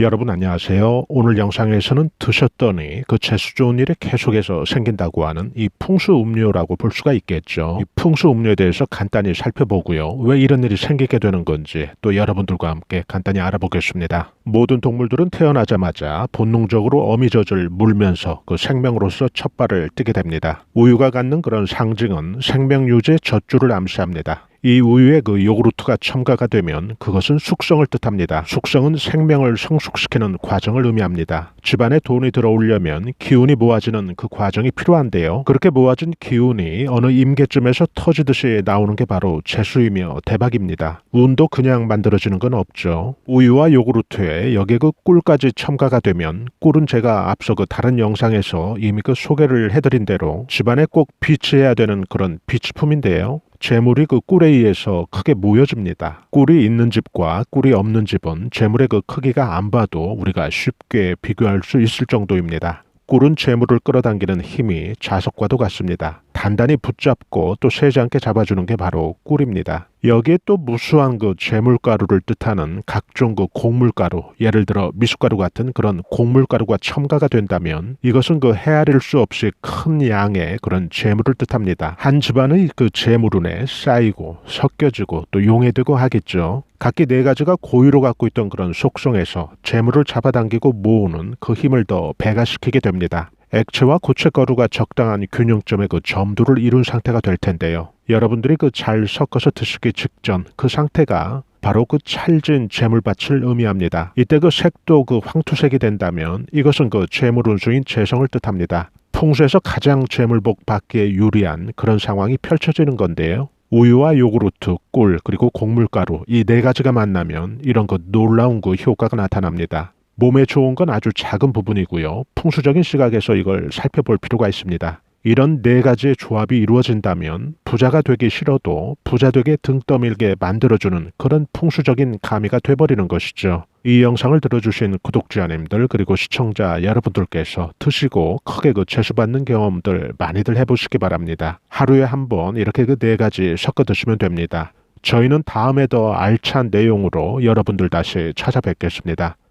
여러분 안녕하세요. 오늘 영상에서는 드셨더니 그 재수 좋은 일이 계속해서 생긴다고 하는 이 풍수 음료라고 볼 수가 있겠죠. 이 풍수 음료에 대해서 간단히 살펴보고요. 왜 이런 일이 생기게 되는 건지 또 여러분들과 함께 간단히 알아보겠습니다. 모든 동물들은 태어나자마자 본능적으로 어미젖을 물면서 그 생명으로서 첫 발을 띄게 됩니다. 우유가 갖는 그런 상징은 생명 유지의 젖줄을 암시합니다. 이 우유에 그 요구르트가 첨가가 되면 그것은 숙성을 뜻합니다. 숙성은 생명을 성숙시키는 과정을 의미합니다. 집안에 돈이 들어오려면 기운이 모아지는 그 과정이 필요한데요. 그렇게 모아진 기운이 어느 임계쯤에서 터지듯이 나오는 게 바로 재수이며 대박입니다. 운도 그냥 만들어지는 건 없죠. 우유와 요구르트에 여기에 그 꿀까지 첨가가 되면 꿀은 제가 앞서 그 다른 영상에서 이미 그 소개를 해드린 대로 집안에 꼭 비치해야 되는 그런 비치품인데요. 재물이 그 꿀에 의해서 크게 모여집니다. 꿀이 있는 집과 꿀이 없는 집은 재물의 그 크기가 안 봐도 우리가 쉽게 비교할 수 있을 정도입니다. 꿀은 재물을 끌어당기는 힘이 자석과도 같습니다. 단단히 붙잡고 또 세지 않게 잡아주는 게 바로 꿀입니다. 여기에 또 무수한 그 재물가루를 뜻하는 각종 그 곡물가루, 예를 들어 미숫가루 같은 그런 곡물가루가 첨가가 된다면 이것은 그 헤아릴 수 없이 큰 양의 그런 재물을 뜻합니다. 한 집안의 그 재물운에 쌓이고 섞여지고 또 용해되고 하겠죠. 각기 네 가지가 고유로 갖고 있던 그런 속성에서 재물을 잡아당기고 모으는 그 힘을 더 배가시키게 됩니다. 액체와 고체 가루가 적당한 균형점의 그 점도를 이룬 상태가 될 텐데요. 여러분들이 그 잘 섞어서 드시기 직전 그 상태가 바로 그 찰진 재물밭을 의미합니다. 이때 그 색도 그 황토색이 된다면 이것은 그 재물 운수인 재성을 뜻합니다. 풍수에서 가장 재물복 받기에 유리한 그런 상황이 펼쳐지는 건데요. 우유와 요구르트, 꿀, 그리고 곡물가루 이 네 가지가 만나면 이런 그 놀라운 그 효과가 나타납니다. 몸에 좋은 건 아주 작은 부분이고요. 풍수적인 시각에서 이걸 살펴볼 필요가 있습니다. 이런 네 가지의 조합이 이루어진다면 부자가 되기 싫어도 부자 되게 등 떠밀게 만들어주는 그런 풍수적인 가미가 돼버리는 것이죠. 이 영상을 들어주신 구독자님들 그리고 시청자 여러분들께서 드시고 크게 그 재수받는 경험들 많이들 해보시기 바랍니다. 하루에 한 번 이렇게 그 네 가지 섞어 드시면 됩니다. 저희는 다음에 더 알찬 내용으로 여러분들 다시 찾아뵙겠습니다.